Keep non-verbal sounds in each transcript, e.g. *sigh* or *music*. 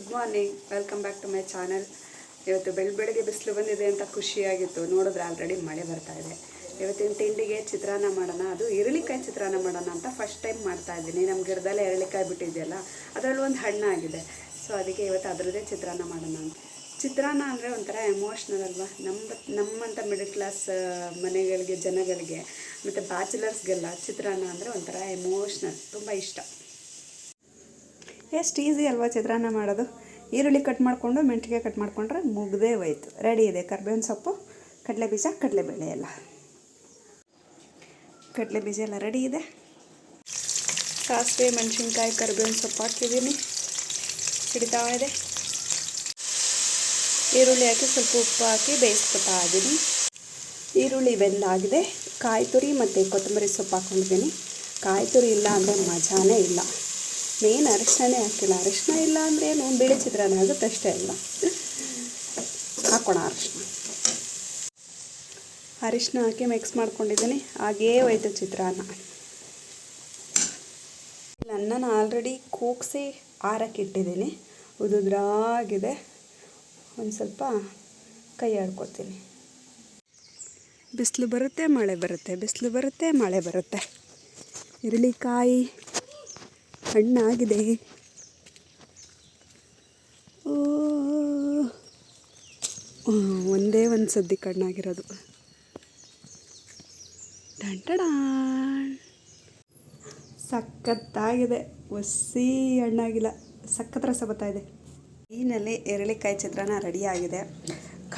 Good morning welcome back to my channel ಇವತ್ತು ಬೆಳ್ ಬೆಳಗ್ಗೆ ಬಿಸಿಲು ಬಂದಿದೆ ಅಂತ ಖುಷಿಯಾಗಿತ್ತು. ನೋಡಿದ್ರೆ ಆಲ್ರೆಡಿ ಮಳೆ ಬರ್ತಾ ಇದೆ. ಇವತ್ತಿನ ತಿಂಡಿಗೆ ಚಿತ್ರಾನ್ನ ಮಾಡೋಣ. ಅದು ಇರಳಿಕಾಯಿ ಚಿತ್ರಾನ್ನ ಮಾಡೋಣ ಅಂತ ಫಸ್ಟ್ ಟೈಮ್ ಮಾಡ್ತಾ ಇದ್ದೀನಿ. ನಮ್ಮ ಗಿಡದಲ್ಲೇ ಎರಳಿಕಾಯಿ ಬಿಟ್ಟಿದೆಯಲ್ಲ, ಅದರಲ್ಲಿ ಒಂದು ಹಣ್ಣಾಗಿದೆ ಸೊ ಅದಕ್ಕೆ ಇವತ್ತು ಅದರದ್ದೇ ಚಿತ್ರಾನ್ನ ಮಾಡೋಣ ಅಂತ. ಚಿತ್ರಾನ್ನ ಅಂದರೆ ಒಂಥರ ಎಮೋಷ್ನಲ್ ಅಲ್ವಾ? ನಮ್ಮ, ನಮ್ಮಂಥ ಮಿಡಲ್ ಕ್ಲಾಸ್ ಮನೆಗಳಿಗೆ ಜನಗಳಿಗೆ, ಮತ್ತು ಬ್ಯಾಚುಲರ್ಸ್ಗೆಲ್ಲ ಚಿತ್ರಾನ್ನ ಅಂದರೆ ಒಂಥರ ಎಮೋಷ್ನಲ್ ತುಂಬ ಇಷ್ಟ. ಎಷ್ಟು ಈಸಿ ಅಲ್ವಾ ಚಿತ್ರಾನ್ನ ಮಾಡೋದು? ಈರುಳ್ಳಿ ಕಟ್ ಮಾಡಿಕೊಂಡು ಮೆಂಟಿಗೆ ಕಟ್ ಮಾಡಿಕೊಂಡ್ರೆ ಮುಗ್ದೇ ಹೋಯ್ತು. ರೆಡಿ ಇದೆ. ಕರ್ಬೇವಿನ ಸೊಪ್ಪು ಕಡಲೆ ಬೀಜ ಕಡಲೆಬೇಳೆ ಎಲ್ಲ. ಕಡಲೆ ಬೀಜ ಎಲ್ಲ ರೆಡಿ ಇದೆ. ಸಾಸಿವೆ ಮೆಣಸಿನ್ಕಾಯಿ, ಕರ್ಬೇವಿನ ಸೊಪ್ಪು ಹಾಕಿದ್ದೀನಿ. ಹಿಡಿತಾ ಇದೆ. ಈರುಳ್ಳಿ ಹಾಕಿ ಸ್ವಲ್ಪ ಉಪ್ಪು ಹಾಕಿ ಬೇಯಿಸ್ಕೊತಾ ಇದ್ದೀನಿ ಈರುಳ್ಳಿ ಬೆಂದಾಗಿದೆ. ಕಾಯಿ ತುರಿ ಮತ್ತು ಕೊತ್ತಂಬರಿ ಸೊಪ್ಪು ಹಾಕೊಂಡಿದ್ದೀನಿ. ಕಾಯಿ ತುರಿ ಇಲ್ಲ ಅಂದರೆ ಮಜಾನೇ ಇಲ್ಲ. ಮೇನ್ ಅರಿಶಿಣನೇ ಹಾಕಿಲ್ಲ ಅರಿಶಿಣ ಇಲ್ಲ ಅಂದರೆ ಏನು? ಬಿಳಿ ಚಿತ್ರಾನ್ನ ಆಗುತ್ತೆ ಅಷ್ಟೇ ಅಲ್ಲ. ಹಾಕೋಣ ಅರಿಶಿಣ. ಅರಿಶಿನ ಹಾಕಿ ಮಿಕ್ಸ್ ಮಾಡ್ಕೊಂಡಿದ್ದೀನಿ. ಹಾಗೇ ಹೋಯ್ತು ಚಿತ್ರಾನ್ನ. ಇಲ್ಲಿ ಅನ್ನನ ಆಲ್ರೆಡಿ ಕೂಗಿಸಿ ಆರಕ್ಕಿಟ್ಟಿದ್ದೀನಿ ಉದುದ್ರಾಗಿದೆ. ಒಂದು ಸ್ವಲ್ಪ ಕೈ ಆಡ್ಕೊತೀನಿ. ಬಿಸಿಲು ಬರುತ್ತೆ, ಮಳೆ ಬರುತ್ತೆ. ಬಿಸಿಲು ಬರುತ್ತೆ, ಮಳೆ ಬರುತ್ತೆ. ಇರಳಿಕಾಯಿ ಹಣ್ಣಾಗಿದೆ. ಒಂದೇ ಒಂದು ಸದ್ದಿ ಕಣ್ಣಾಗಿರೋದು ಡಂಟಡ ಸಖತ್ತಾಗಿದೆ. ಒಸಿ ಹಣ್ಣಾಗಿಲ್ಲ. ಸಖತ್ ರಸ ಬರ್ತಾ ಇದೆ. ಈನಲ್ಲಿ ಎರಳಿಕಾಯಿ ಚಿತ್ರಾನ್ನ ರೆಡಿಯಾಗಿದೆ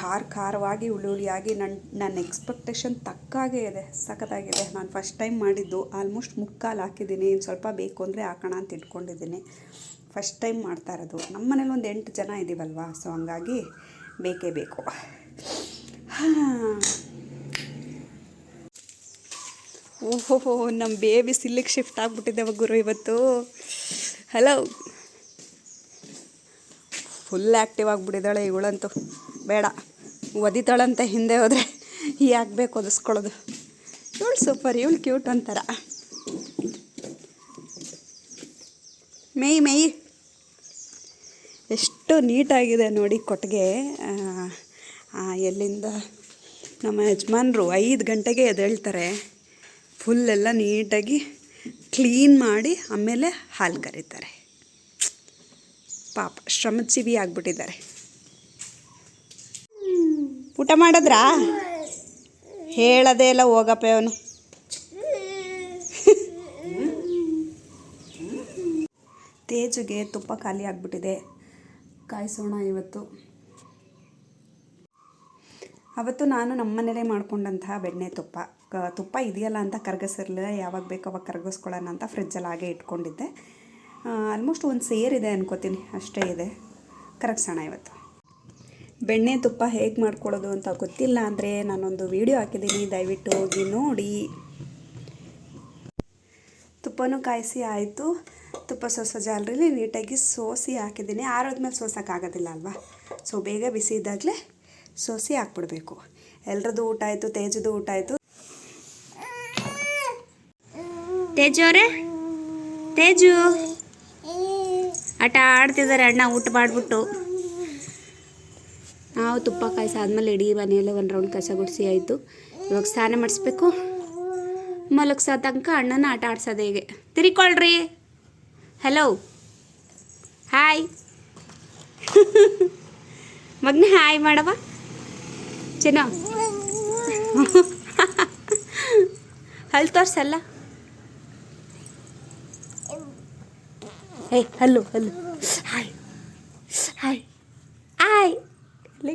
ಖಾರ ಖಾರವಾಗಿ ಹುಳಿ ಹುಳಿಯಾಗಿ ನನ್ನ ನನ್ನ ಎಕ್ಸ್ಪೆಕ್ಟೇಷನ್ ತಕ್ಕಾಗೇ ಇದೆ ಸಖತ್ತಾಗಿದೆ. ನಾನು ಫಸ್ಟ್ ಟೈಮ್ ಮಾಡಿದ್ದು ಆಲ್ಮೋಸ್ಟ್ ಮುಕ್ಕಾಲು ಹಾಕಿದ್ದೀನಿ. ಇನ್ನು ಸ್ವಲ್ಪ ಬೇಕು ಅಂದರೆ ಹಾಕೋಣ ಅಂತ ಇಟ್ಕೊಂಡಿದ್ದೀನಿ. ಫಸ್ಟ್ ಟೈಮ್ ಮಾಡ್ತಾ ಇರೋದು. ನಮ್ಮ ಮನೇಲಿ ಒಂದು ಎಂಟು ಜನ ಇದ್ದೀವಲ್ವಾ ಸೊ ಹಂಗಾಗಿ ಬೇಕೇ ಬೇಕು. ಓಹೋ ನಮ್ಮ ಬೇಬಿ ಸಿಲ್ಲಿಗೆ ಶಿಫ್ಟ್ ಆಗಿಬಿಟ್ಟಿದ್ದೆ ಗುರು ಇವತ್ತು. ಹಲೋ ಫುಲ್ ಆ್ಯಕ್ಟಿವ್ ಆಗಿಬಿಟ್ಟಿದ್ದಾಳೆ ಇವಳಂತೂ. ಬೇಡ. ಒದಿತಾಳಂತೆ ಹಿಂದೆ ಹೋದರೆ ಯಾಕೆ ಬೇಕು ಒದಿಸ್ಕೊಳ್ಳೋದು? ಇವಳು ಸೂಪರ್ ಇವಳು ಕ್ಯೂಟ್ ಅಂತಾರ ಮೇಯ್ ಮೇಯ್. ಎಷ್ಟು ನೀಟಾಗಿದೆ ನೋಡಿ ಕೊಟ್ಟಿಗೆ. ಎಲ್ಲಿಂದ ನಮ್ಮ ಯಜಮಾನರು ಐದು ಗಂಟೆಗೆ ಎದ್ದೇಳ್ತಾರೆ. ಫುಲ್ ಎಲ್ಲ ನೀಟಾಗಿ ಕ್ಲೀನ್ ಮಾಡಿ ಆಮೇಲೆ ಹಾಲು ಕರೀತಾರೆ. ಪಾಪ ಶ್ರಮಜೀವಿ ಆಗಿಬಿಟ್ಟಿದ್ದಾರೆ. ಊಟ ಮಾಡಿದ್ರಾ? ಹೇಳದೇ ಇಲ್ಲ ಹೋಗಪ್ಪ ಅವನು. ತೇಜುಗೆ ತುಪ್ಪ ಖಾಲಿ ಆಗಿಬಿಟ್ಟಿದೆ. ಕಾಯಿಸೋಣ ಇವತ್ತು. ಅವತ್ತು ನಾನು ನಮ್ಮ ಮನೇಲೇ ಮಾಡ್ಕೊಂಡಂತಹ ಬೆಣ್ಣೆ ತುಪ್ಪ. ತುಪ್ಪ ಇದೆಯಲ್ಲ ಅಂತ ಕರಗಿಸಿರಲಿಲ್ಲ. ಯಾವಾಗ ಬೇಕೋ ಅವಾಗ ಕರಗಿಸ್ಕೊಳ್ಳೋಣ ಅಂತ ಫ್ರಿಜ್ಜಲ್ಲಿ ಹಾಗೆ ಇಟ್ಕೊಂಡಿದ್ದೆ. ಆಲ್ಮೋಸ್ಟ್ ಒಂದು ಸೇರಿದೆ ಅನ್ಕೋತೀನಿ. ಅಷ್ಟೇ ಇದೆ. ಕರಗಿಸೋಣ ಇವತ್ತು. ಬೆಣ್ಣೆ ತುಪ್ಪ ಹೇಗೆ ಮಾಡ್ಕೊಳ್ಳೋದು ಅಂತ ಗೊತ್ತಿಲ್ಲ ಅಂದರೆ ನಾನೊಂದು ವಿಡಿಯೋ ಹಾಕಿದ್ದೀನಿ. ದಯವಿಟ್ಟು ಹೋಗಿ ನೋಡಿ. ತುಪ್ಪನೂ ಕಾಯಿಸಿ ಆಯಿತು. ತುಪ್ಪ ಸೋಸೋ ಜಾಲರಿಲಿ ನೀಟಾಗಿ ಸೋಸಿ ಹಾಕಿದ್ದೀನಿ. ಆರೋದ್ಮೇಲೆ ಸೋಸೋಕ್ಕಾಗೋದಿಲ್ಲ ಅಲ್ವಾ? ಸೊ ಬೇಗ ಬಿಸಿ ಇದ್ದಾಗಲೇ ಸೋಸಿ ಹಾಕ್ಬಿಡ್ಬೇಕು. ಎಲ್ರದ್ದು ಊಟ ಆಯಿತು, ತೇಜದ್ದು ಊಟ ಆಯಿತು. ತೇಜು ಅವರೇ? ತೇಜು? ಆಟ ಆಡ್ತಿದ್ದಾರೆ ಅಣ್ಣ, ಊಟ ಮಾಡಿಬಿಟ್ಟು. ನಾವು ತುಪ್ಪ ಕಾಯಿಸಿ ಆದಮೇಲೆ ಇಡೀ ಮನೆಯಲ್ಲೇ ಒಂದು ರೌಂಡ್ ಕಸ ಗುಡಿಸಿ ಆಯಿತು. ಇವಾಗ ಸ್ನಾನ ಮಾಡಿಸ್ಬೇಕು. ಮಲಗಿಸೋ ತನಕ ಅಣ್ಣನ ಆಟ ಆಡ್ಸೋದು ಹೇಗೆ? ತಿರ್ಕೊಳ್ರಿ. ಹಲೋ ಹಾಯ್ ಮಗ್ನ ಹಾಯ್ ಮಾಡವ? ಚೆನ್ನ. *laughs* ಹಲ್ ತೋರ್ಸಲ್ಲ. ಏಯ್ ಹಲ್ಲು ಹಲ್ಲು ಹಾಯ್ ಹಾಯ್ ಆಯ್ ಇಲ್ಲಿ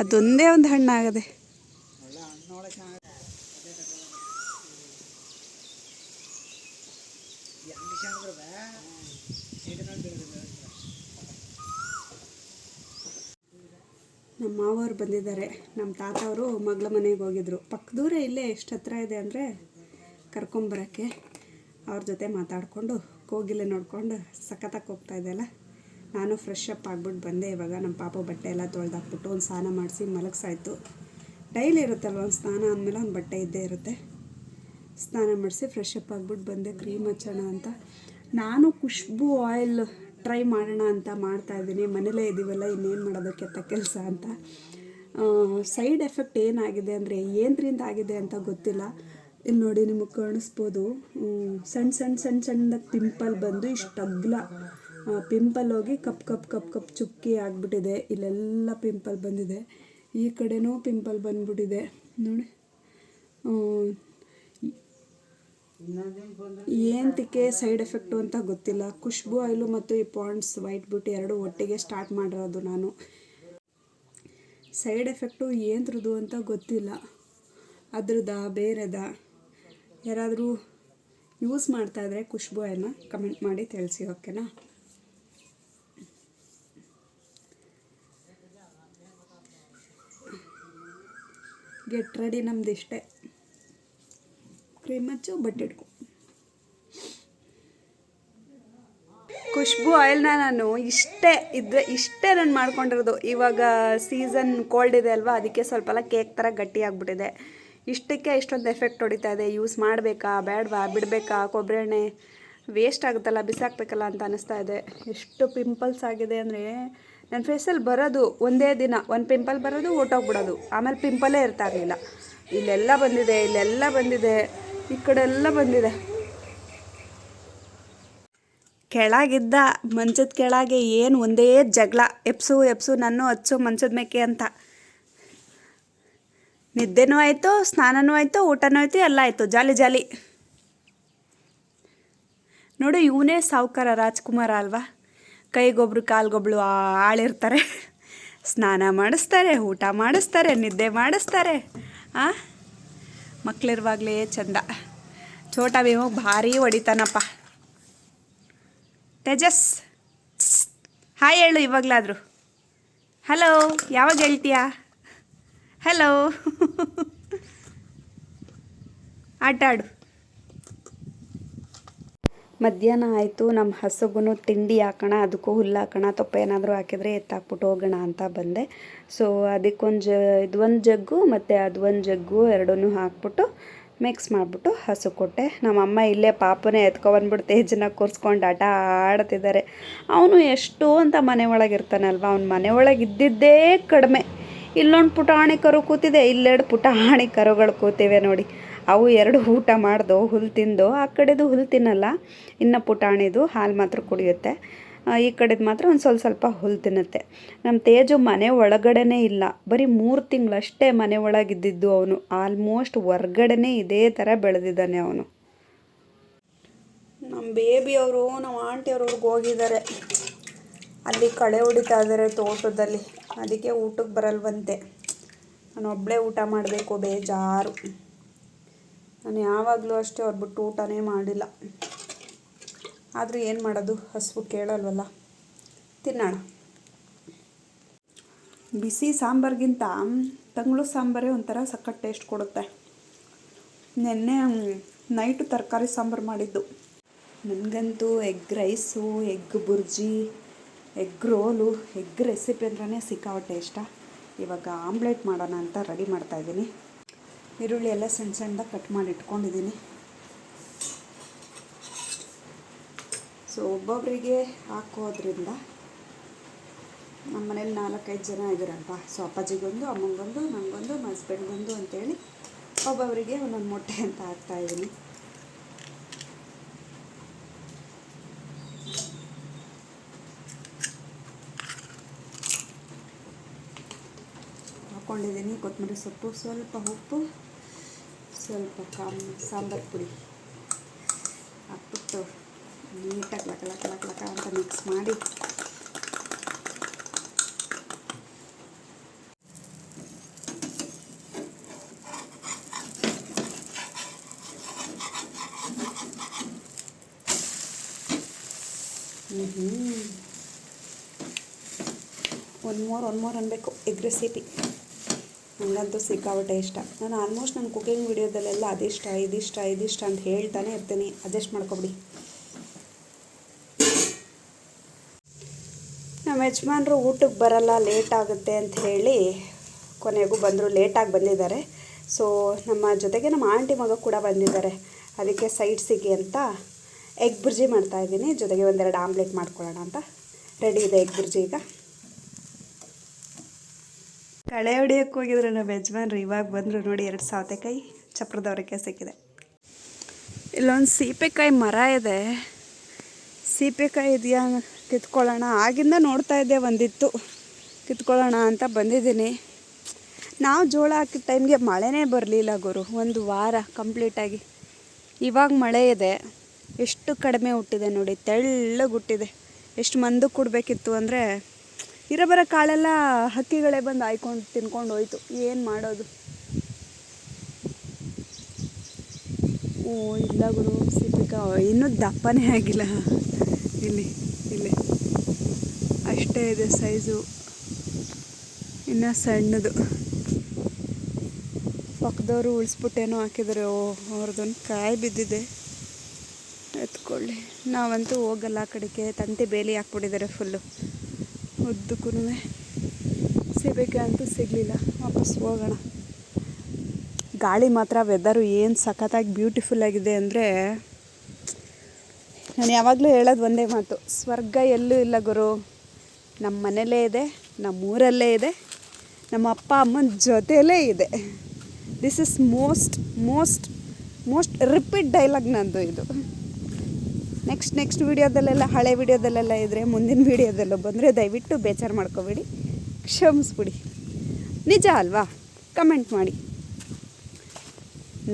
ಅದೊಂದೇ ಒಂದು ಹಣ್ಣಾಗದೆ. ನಮ್ಮ ಮಾವರು ಬಂದಿದ್ದಾರೆ. ನಮ್ಮ ತಾತ ಅವರು ಮಗಳ ಮನೆಗೆ ಹೋಗಿದ್ರು. ಪಕ್ಕದೂರ ಇಲ್ಲೇ ಎಷ್ಟು ಹತ್ರ ಇದೆ ಅಂದರೆ ಕರ್ಕೊಂಬರೋಕ್ಕೆ. ಅವ್ರ ಜೊತೆ ಮಾತಾಡಿಕೊಂಡು ಕೋಗಿಲೆ ನೋಡಿಕೊಂಡು ಸಖತ್ತಾಗಿ ಹೋಗ್ತಾ ಇದೆಯಲ್ಲ ನಾನು ಫ್ರೆಶ್ ಅಪ್ ಆಗ್ಬಿಟ್ಟು ಬಂದೆ, ಇವಾಗ ನಮ್ಮ ಪಾಪ ಬಟ್ಟೆ ಎಲ್ಲ ತೊಳೆದಾಕ್ಬಿಟ್ಟು ಒಂದು ಸ್ನಾನ ಮಾಡಿಸಿ ಮಲಗಿಸಾಯ್ತು. ಡೈಲಿ ಇರುತ್ತಲ್ಲ ಒಂದು ಸ್ನಾನ ಆದಮೇಲೆ ಒಂದು ಬಟ್ಟೆ ಇದ್ದೇ ಇರುತ್ತೆ. ಸ್ನಾನ ಮಾಡಿಸಿ ಫ್ರೆಶ್ ಅಪ್ ಆಗ್ಬಿಟ್ಟು ಬಂದೆ ಕ್ರೀಮ್ ಹಚ್ಚೋಣ ಅಂತ. ನಾನು ಖುಷ್ಬು ಆಯಿಲ್ ಟ್ರೈ ಮಾಡೋಣ ಅಂತ ಮಾಡ್ತಾ ಇದ್ದೀನಿ. ಮನೇಲೇ ಇದ್ದೀವಲ್ಲ ಇನ್ನೇನು ಮಾಡೋದಕ್ಕೆ ತ ಕೆಲಸ ಅಂತ. ಸೈಡ್ ಎಫೆಕ್ಟ್ ಏನಾಗಿದೆ ಅಂದರೆ ಏನರಿಂದ ಆಗಿದೆ ಅಂತ ಗೊತ್ತಿಲ್ಲ. ಇಲ್ಲಿ ನೋಡಿ ನಿಮಗೆ ಕಾಣಿಸ್ಬೋದು. ಸಣ್ಣ ಸಣ್ಣ ಸಣ್ಣ ಸಣ್ಣದಾಗಿ ಪಿಂಪಲ್ ಬಂದು ಇಷ್ಟು ಅಗ್ಲ. ಪಿಂಪಲ್ ಹೋಗಿ ಕಪ್ ಕಪ್ ಕಪ್ ಕಪ್ ಚುಕ್ಕಿ ಆಗಿಬಿಟ್ಟಿದೆ. ಇಲ್ಲೆಲ್ಲ ಪಿಂಪಲ್ ಬಂದಿದೆ. ಈ ಕಡೆನೂ ಪಿಂಪಲ್ ಬಂದ್ಬಿಟ್ಟಿದೆ. ನೋಡಿ. ಏನಕ್ಕೆ ಸೈಡ್ ಎಫೆಕ್ಟು ಅಂತ ಗೊತ್ತಿಲ್ಲ. ಖುಷ್ಬು ಆಯಿಲು ಮತ್ತು ಈ ಪಾಂಡ್ಸ್ ವೈಟ್ ಬ್ಯೂಟಿ ಎರಡು ಒಟ್ಟಿಗೆ ಸ್ಟಾರ್ಟ್ ಮಾಡಿರೋದು ನಾನು. ಸೈಡ್ ಎಫೆಕ್ಟು ಏನರದು ಅಂತ ಗೊತ್ತಿಲ್ಲ. ಅದ್ರದ ಬೇರೆದ? ಯಾರಾದರೂ ಯೂಸ್ ಮಾಡ್ತಾಯಿದ್ರೆ ಖುಷ್ಬು ಆಯಿಲ್ನ ಕಮೆಂಟ್ ಮಾಡಿ ತಿಳಿಸಿ ಓಕೆನಾ ಗೆಟ್ ರೆಡಿ ನಮ್ದು ಇಷ್ಟೇ. ಕ್ರೀಮ್ ಹಚ್ಚು, ಬಟ್ಟೆ ಇಟ್ಕೊ. ಖುಷ್ಬು ಆಯಿಲ್ನ ನಾನು ಇಷ್ಟೇ ಇದ್ರೆ ಇಷ್ಟೇ ನಾನು ಮಾಡ್ಕೊಂಡಿರೋದು. ಇವಾಗ ಸೀಸನ್ ಕೋಲ್ಡ್ ಇದೆ ಅಲ್ವಾ, ಅದಕ್ಕೆ ಸ್ವಲ್ಪ ಎಲ್ಲ ಕೇಕ್ ಥರ ಗಟ್ಟಿ ಆಗಿಬಿಟ್ಟಿದೆ. ಇಷ್ಟಕ್ಕೆ ಇಷ್ಟೊಂದು ಎಫೆಕ್ಟ್ ಹೊಡಿತಾ ಇದೆ. ಯೂಸ್ ಮಾಡಬೇಕಾ, ಬೇಡವಾ, ಬಿಡಬೇಕಾ ಕೊಬ್ಬರಿ ಎಣ್ಣೆ? ವೇಸ್ಟ್ ಆಗುತ್ತಲ್ಲ, ಬಿಸಾಕ್ಬೇಕಲ್ಲ ಅಂತ ಅನಿಸ್ತಾ ಇದೆ. ಎಷ್ಟು ಪಿಂಪಲ್ಸ್ ಆಗಿದೆ ಅಂದರೆ ನನ್ನ ಫೇಸಲ್ಲಿ ಬರೋದು ಒಂದೇ ದಿನ, ಒಂದು ಪಿಂಪಲ್ ಬರೋದು ಓಟೋಗ್ಬಿಡೋದು ಆಮೇಲೆ ಪಿಂಪಲೇ ಇರ್ತಾ ಇರಲಿಲ್ಲ. ಇಲ್ಲೆಲ್ಲ ಬಂದಿದೆ ಇಲ್ಲೆಲ್ಲ ಬಂದಿದೆ, ಈ ಕಡೆ ಎಲ್ಲ ಬಂದಿದೆ. ಕೆಳಗಿದ್ದ ಮಂಚದ ಕೆಳಗೆ ಏನು ಒಂದೇ ಜಗಳ, ಎಪ್ಸು ಎಪ್ಸು ನಾನು ಹಚ್ಚು, ಮಂಚದ ಮೇಕೆ ಅಂತ. ನಿದ್ದೆನೂ ಆಯಿತು, ಸ್ನಾನನೂ ಆಯಿತು, ಊಟನೂ ಆಯಿತು, ಎಲ್ಲ ಆಯಿತು, ಜಾಲಿ ಜಾಲಿ. ನೋಡು, ಇವನೇ ಸಾವುಕಾರ, ರಾಜ್ಕುಮಾರ ಅಲ್ವಾ? ಕೈಗೊಬ್ರು ಕಾಲ್ಗೊಬ್ಳು ಆಳಿರ್ತಾರೆ. ಸ್ನಾನ ಮಾಡಿಸ್ತಾರೆ, ಊಟ ಮಾಡಿಸ್ತಾರೆ, ನಿದ್ದೆ ಮಾಡಿಸ್ತಾರೆ. ಆ? ಮಕ್ಳಿರುವಾಗಲೇ ಚಂದ. ಛೋಟ ಭೀಮ ಭಾರಿ ಹೊಡಿತಾನಪ್ಪ. ತೇಜಸ್. ಹಾಯ್ ಹೇಳು ಇವಾಗಲಾದರೂ. ಹಲೋ, ಯಾವಾಗ ಹೇಳ್ತೀಯಾ? ಹಲೋ. ಆಟ ಆಡು ಮಧ್ಯಾಹ್ನ ಆಯಿತು ನಮ್ಮ ಹಸುಗೂ ತಿಂಡಿ ಹಾಕೋಣ, ಅದಕ್ಕೂ ಹುಲ್ಲು ಹಾಕೋಣ, ತೊಪ್ಪ ಏನಾದರೂ ಹಾಕಿದರೆ ಎತ್ತಾಕ್ಬಿಟ್ಟು ಹೋಗೋಣ ಅಂತ ಬಂದೆ. ಸೊ ಅದಕ್ಕೊಂದು ಜ, ಇದೊಂದು ಜಗ್ಗು ಮತ್ತು ಅದೊಂದು ಜಗ್ಗು ಎರಡನ್ನೂ ಹಾಕ್ಬಿಟ್ಟು ಮಿಕ್ಸ್ ಮಾಡಿಬಿಟ್ಟು ಹಸು ಕೊಟ್ಟೆ. ನಮ್ಮಮ್ಮ ಇಲ್ಲೇ ಪಾಪನೇ ಎತ್ಕೊಬಂದ್ಬಿಟ್ಟು ತೇಜನ ಕೂರಿಸ್ಕೊಂಡು ಆಟ ಆಡ್ತಿದ್ದಾರೆ. ಅವನು ಎಷ್ಟು ಅಂತ ಮನೆ ಒಳಗಿರ್ತಾನಲ್ವ ಅವ್ನು ಮನೆ ಒಳಗೆ ಇದ್ದಿದ್ದೇ ಕಡಿಮೆ. ಇಲ್ಲೊಂದು ಪುಟಾಣಿ ಕರು ಕೂತಿದೆ, ಇಲ್ಲೆರಡು ಪುಟಾಣಿ ಕರುಗಳು ಕೂತಿವೆ ನೋಡಿ. ಅವು ಎರಡು ಊಟ ಮಾಡ್ದು ಹುಲ್ಲು ತಿಂದು, ಆ ಕಡೆದು ಹುಲ್ಲು ತಿನ್ನಲ್ಲ. ಇನ್ನು ಪುಟಾಣಿದು ಹಾಲು ಮಾತ್ರ ಕುಡಿಯುತ್ತೆ. ಈ ಕಡೆದು ಮಾತ್ರ ಒಂದು ಸ್ವಲ್ಪ ಸ್ವಲ್ಪ ಹುಲ್ಲು ತಿನ್ನುತ್ತೆ. ನಮ್ಮ ತೇಜು ಮನೆ ಒಳಗಡೆನೇ ಇಲ್ಲ. ಬರೀ ಮೂರು ತಿಂಗಳಷ್ಟೇ ಮನೆ ಒಳಗಿದ್ದಿದ್ದು ಅವನು. ಆಲ್ಮೋಸ್ಟ್ ಹೊರ್ಗಡೆನೇ ಇದೇ ಥರ ಬೆಳೆದಿದ್ದಾನೆ ಅವನು. ನಮ್ಮ ಬೇಬಿಯವರು ನಮ್ಮ ಆಂಟಿಯವ್ರವ್ರಿಗೆ ಹೋಗಿದ್ದಾರೆ ಅಲ್ಲಿ ಕಳೆ ಹೊಡಿತಾ ಇದ್ದಾರೆ ತೋಟದಲ್ಲಿ. ಅದಕ್ಕೆ ಊಟಕ್ಕೆ ಬರಲ್ವಂತೆ. ನಾನು ಒಬ್ಬಳೇ ಊಟ ಮಾಡಬೇಕು, ಬೇಜಾರು. ನಾನು ಯಾವಾಗಲೂ ಅಷ್ಟೇ ಅವ್ರು ಬಿಟ್ಟು ಊಟನೇ ಮಾಡಿಲ್ಲ. ಆದರೂ ಏನು ಮಾಡೋದು? ಹಸುವು ಕೇಳಲ್ವಲ್ಲ? ತಿನ್ನೋಣ. ಬಿಸಿ ಸಾಂಬಾರ್ಗಿಂತ ತಂಗಳು ಸಾಂಬಾರೇ ಒಂಥರ ಸಖತ್ ಟೇಸ್ಟ್ ಕೊಡುತ್ತೆ. ನಿನ್ನೆ ನೈಟು ತರಕಾರಿ ಸಾಂಬಾರು ಮಾಡಿದ್ದು. ನನಗಂತೂ egg rice, egg bhurji, egg roll, egg recipe ಅಂದ್ರೆ ಸಿಕ್ಕಾಪಟ್ಟೆ ಇಷ್ಟ ಇವಾಗ ಆಮ್ಲೆಟ್ ಮಾಡೋಣ ಅಂತ ರೆಡಿ ಮಾಡ್ತಾಯಿದ್ದೀನಿ ಈರುಳ್ಳಿ ಎಲ್ಲ ಸಣ್ಣ ಸಣ್ಣದಾಗಿ ಕಟ್ ಮಾಡಿ ಇಟ್ಕೊಂಡಿದ್ದೀನಿ. ಸೊ ಒಬ್ಬೊಬ್ಬರಿಗೆ ಹಾಕೋದ್ರಿಂದ ನಮ್ಮ ಮನೇಲಿ ನಾಲ್ಕೈದು ಜನ ಇದ್ದಾರಲ್ವ? ಸೊ ಅಪ್ಪಾಜಿಗೊಂದು, ಅಮ್ಮಂಗೊಂದು, ನಂಗೊಂದು, ನಮ್ಮ ಹಸ್ಬೆಂಡ್ಗೊಂದು ಅಂತೇಳಿ ಒಬ್ಬೊಬ್ಬರಿಗೆ ಒಂದೊಂದು ಮೊಟ್ಟೆ ಅಂತ ಹಾಕ್ತಾಯಿದ್ದೀನಿ ಹಾಕ್ಕೊಂಡಿದ್ದೀನಿ ಕೊತ್ತಂಬರಿ ಸೊಪ್ಪು, ಸ್ವಲ್ಪ ಉಪ್ಪು. ಸ್ವಲ್ಪ ಕಾಮ್ ಸಾಂಬಾರು ಪುಡಿ ಹಾಕ್ಬಿಟ್ಟು ನೀಟಾಗಿ ಲಕ ಲಕ ಲಕ ಲಕ ಅಂತ ಮಿಕ್ಸ್ ಮಾಡಿ ಹ್ಞೂ ಒನ್ ಮೋರ್ ಒನ್ ಮೋರ್ ಅನ್ಬೇಕು ಎಗ್ ರೆಸಿಪಿ ನನಗಂತೂ ಸಿಕ್ಕಾಬಿಟ್ಟೆ ಇಷ್ಟ. ನಾನು ಆಲ್ಮೋಸ್ಟ್ ನನ್ನ ಕುಕಿಂಗ್ ವೀಡಿಯೋದಲ್ಲೆಲ್ಲ ಅದಿಷ್ಟ, ಇದಿಷ್ಟ ಇದಿಷ್ಟ ಅಂತ ಹೇಳ್ತಾನೆ ಇರ್ತೀನಿ. ಅಡ್ಜಸ್ಟ್ ಮಾಡ್ಕೊಬಿಡಿ. ನಮ್ಮ ಯಜಮಾನರು ಊಟಕ್ಕೆ ಬರಲ್ಲ ಲೇಟ್ ಆಗುತ್ತೆ ಅಂತ ಹೇಳಿ ಕೊನೆಗೂ ಬಂದರು. ಲೇಟಾಗಿ ಬಂದಿದ್ದಾರೆ. ಸೊ ನಮ್ಮ ಜೊತೆಗೆ ನಮ್ಮ ಆಂಟಿ ಮಗ ಕೂಡ ಬಂದಿದ್ದಾರೆ. ಅದಕ್ಕೆ ಸೈಡ್ಸಿಗೆ ಅಂತ ಎಗ್ ಬುರ್ಜಿ ಮಾಡ್ತಾಯಿದ್ದೀನಿ ಜೊತೆಗೆ ಒಂದೆರಡು ಆಮ್ಲೆಟ್ ಮಾಡ್ಕೊಳ್ಳೋಣ ಅಂತ. ರೆಡಿ ಇದೆ ಎಗ್ ಬುರ್ಜಿ ಈಗ. ಕಳೆ ಹೊಡಿಯೋಕ್ಕೆ ಹೋಗಿದ್ರು ನಮ್ಮ ಯಜಮಾನ್ರು ಇವಾಗ ಬಂದರು ನೋಡಿ ಎರಡು ಸೌತೆಕಾಯಿ ಚಪ್ರದವ್ರಿಗೆ ಸಿಕ್ಕಿದೆ. ಇಲ್ಲೊಂದು ಸೀಪೆಕಾಯಿ ಮರ ಇದೆ. ಸೀಪೆಕಾಯಿ ಇದೆಯಾ ಕಿತ್ಕೊಳ್ಳೋಣ? ಆಗಿಂದ ನೋಡ್ತಾ ಇದ್ದೆ ಒಂದಿತ್ತು. ಕಿತ್ಕೊಳ್ಳೋಣ ಅಂತ ಬಂದಿದ್ದೀನಿ. ನಾವು ಜೋಳ ಹಾಕಿದ ಟೈಮ್ಗೆ ಮಳೆನೇ ಬರಲಿಲ್ಲ ಗುರು. ಒಂದು ವಾರ ಕಂಪ್ಲೀಟಾಗಿ. ಇವಾಗ ಮಳೆ ಇದೆ. ಎಷ್ಟು ಕಡಿಮೆ ಹುಟ್ಟಿದೆ ನೋಡಿ. ತೆಳ್ಳಗೆ ಹುಟ್ಟಿದೆ. ಎಷ್ಟು ಮಂದಕ್ಕೆ ಕೊಡಬೇಕಿತ್ತು ಅಂದರೆ ಇರಬರ ಕಾಳೆಲ್ಲ ಹಕ್ಕಿಗಳೇ ಬಂದು ಆಯ್ಕೊಂಡು ತಿನ್ಕೊಂಡು ಹೋಯ್ತು. ಏನು ಮಾಡೋದು? ಓ, ಇಲ್ಲ ಗುರು ಸಿಪಿಕ ಇನ್ನೂ ದಪ್ಪನೇ ಆಗಿಲ್ಲ. ಇಲ್ಲಿ ಇಲ್ಲಿ. ಅಷ್ಟೇ ಇದೆ ಸೈಜು. ಇನ್ನು ಸಣ್ಣದು. ಪಕ್ಕದವರು ಉಳಿಸ್ಬಿಟ್ಟೇನೋ ಹಾಕಿದರೆ. ಓ ಅವ್ರದ್ದೊಂದು ಕಾಯಿ ಬಿದ್ದಿದೆ. ಎತ್ಕೊಳ್ಳಿ. ನಾವಂತೂ ಹೋಗಲ್ಲ, ಆ ಕಡೆಗೆ ತಂತಿ ಬೇಲಿ ಹಾಕ್ಬಿಟ್ಟಿದ್ದಾರೆ ಫುಲ್ಲು ಉದ್ದಕ್ಕೂ ಸಿಗಬೇಕೆ ಅಂತೂ ಸಿಗಲಿಲ್ಲ. ವಾಪಸ್ ಹೋಗೋಣ. ಗಾಳಿ ಮಾತ್ರ ವೆದರು ಏನು ಸಖತ್ತಾಗಿ ಬ್ಯೂಟಿಫುಲ್ ಆಗಿದೆ ಅಂದರೆ, ನಾನು ಯಾವಾಗಲೂ ಹೇಳೋದು ಒಂದೇ ಮಾತು. ಸ್ವರ್ಗ ಎಲ್ಲೂ ಇಲ್ಲ ಗುರು. ನಮ್ಮ ಮನೆಯಲ್ಲೇ ಇದೆ ನಮ್ಮ ಊರಲ್ಲೇ ಇದೆ, ನಮ್ಮ ಅಪ್ಪ, ಅಮ್ಮನ ಜೊತೆಯಲ್ಲೇ ಇದೆ. This is most most most repeat dialogue ನಂದು ಇದು. ನೆಕ್ಸ್ಟ್ ನೆಕ್ಸ್ಟ್ ವೀಡಿಯೋದಲ್ಲೆಲ್ಲ ಹಳೆ ವೀಡಿಯೋದಲ್ಲೆಲ್ಲ ಇದ್ದರೆ ಮುಂದಿನ ವೀಡಿಯೋದಲ್ಲೂ ಬಂದರೆ ದಯವಿಟ್ಟು ಬೇಜಾರು ಮಾಡ್ಕೋಬೇಡಿ. ಕ್ಷಮಿಸ್ಬಿಡಿ. ನಿಜ ಅಲ್ವಾ? ಕಮೆಂಟ್ ಮಾಡಿ.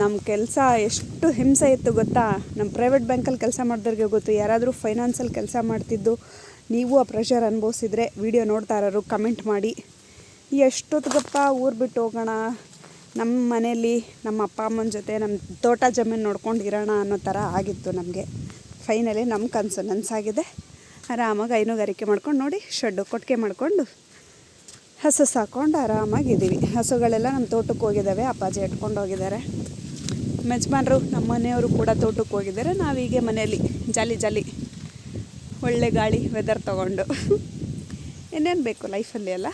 ನಮ್ಮ ಕೆಲಸ ಎಷ್ಟು ಹಿಂಸೆ ಇತ್ತು ಗೊತ್ತಾ? ನಮ್ಮ ಪ್ರೈವೇಟ್ ಬ್ಯಾಂಕಲ್ಲಿ ಕೆಲಸ ಮಾಡಿದವ್ರಿಗೆ ಗೊತ್ತು. ಯಾರಾದರೂ ಫೈನಾನ್ಸಲ್ಲಿ ಕೆಲಸ ಮಾಡ್ತಿದ್ದು, ನೀವು ಆ ಪ್ರೆಷರ್ ಅನುಭವಿಸಿದರೆ ವಿಡಿಯೋ ನೋಡ್ತಾ ಇರೋರು ಕಮೆಂಟ್ ಮಾಡಿ. ಎಷ್ಟೊತ್ತಿಗಪ್ಪ ಊರು ಬಿಟ್ಟು ಹೋಗೋಣ. ನಮ್ಮ ಮನೇಲಿ ನಮ್ಮ ಅಪ್ಪ, ಅಮ್ಮನ ಜೊತೆ ನಮ್ಮ ತೋಟ ಜಮೀನು ನೋಡ್ಕೊಂಡು ಇರೋಣ ಅನ್ನೋ ಥರ ಆಗಿತ್ತು ನಮಗೆ. ಫೈನಲಿ ನಮ್ಮ ಕನಸು ನನಸಾಗಿದೆ ಆರಾಮಾಗಿ ಹೈನುಗಾರಿಕೆ ಮಾಡ್ಕೊಂಡು ನೋಡಿ, ಶೆಡ್ಡು ಕೊಟ್ಟಿಗೆ ಮಾಡಿಕೊಂಡು ಹಸು ಸಾಕೊಂಡು ಆರಾಮಾಗಿದ್ದೀವಿ ಹಸುಗಳೆಲ್ಲ ನಮ್ಮ ತೋಟಕ್ಕೆ ಹೋಗಿದ್ದಾವೆ ಅಪ್ಪಾಜಿ ಇಟ್ಕೊಂಡು ಹೋಗಿದ್ದಾರೆ ಯಜಮಾನ್ರು ನಮ್ಮ ಮನೆಯವರು ಕೂಡ ತೋಟಕ್ಕೆ ಹೋಗಿದ್ದಾರೆ ನಾವೀಗೆ ಮನೆಯಲ್ಲಿ ಜಾಲಿ ಜಾಲಿ ಒಳ್ಳೆ ಗಾಳಿ ವೆದರ್ ತೊಗೊಂಡು. *laughs* ಇನ್ನೇನು ಬೇಕು ಲೈಫಲ್ಲಿ ಅಲ್ಲ